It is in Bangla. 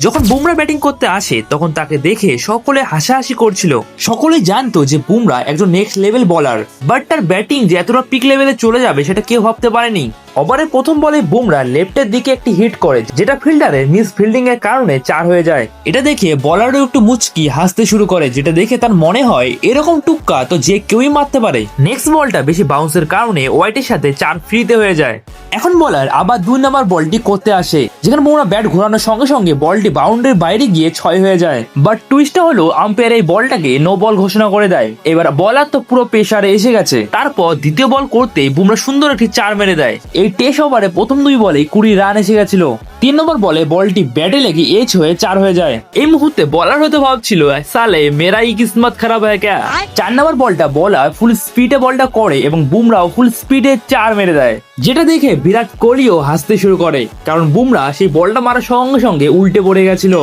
যখন বুমরা ব্যাটিং করতে আসে, তখন তাকে দেখে সকলে হাসাহাসি করছিল। সকলে জানতো যে বুমরা একজন নেক্সট লেভেল বলার বাট তার ব্যাটিং যে এতটা পিক লেভেলে চলে যাবে, সেটা কেউ ভাবতে পারেনি। ওভারের প্রথম বলে বুমরা লেফটের দিকে একটি হিট করে, যেটা ফিল্ডারের মিস ফিল্ডিং এর কারণে চার হয়ে যায়। এটা দেখে বলারও একটু মুচকি হাসতে শুরু করে, যেটা দেখে তার মনে হয় এরকম টুক্কা তো যে কেউই মারতে পারে। নেক্সট বলটা বেশি বাউন্সের কারণে হোয়াইটের সাথে চার ফ্রিতে হয়ে যায়। এখন বলার আবার দুই নাম্বার বলটি করতে আসে, যেখানে বুমরা ব্যাট ঘোরানোর সঙ্গে সঙ্গে বলটি বাউন্ডারির বাইরে গিয়ে ছয় হয়ে যায়। বাট টুইস্টটা হলো আম্পায়ার এই বলটাকে নো বল ঘোষণা করে দেয়। এবার বলার তো পুরো প্রেসারে এসে গেছে। তারপর দ্বিতীয় বল করতে বুমরা সুন্দর একটি চার মেরে দেয়। এই টেস্ট ওভারে প্রথম দুই বলে কুড়ি রান এসে গেছিল। তিন নম্বর বলে বলটি ব্যাটে লেগে এজ হয়ে চার হয়ে যায়। এই মুহূর্তে বলার হতে ভাবছিল, সালে মেরাই কিসমত খারাপ হয় ক্যা চার নম্বর বলটা বলার ফুল স্পিডে বলটা করে এবং বুমরাও ফুল স্পিডে চার মেরে দেয়। যেটা দেখে বিরাট কোহলিও হাসতে শুরু করে, কারণ বুমরা সেই বলটা মারার সঙ্গে সঙ্গে উল্টে পড়ে গেছিল।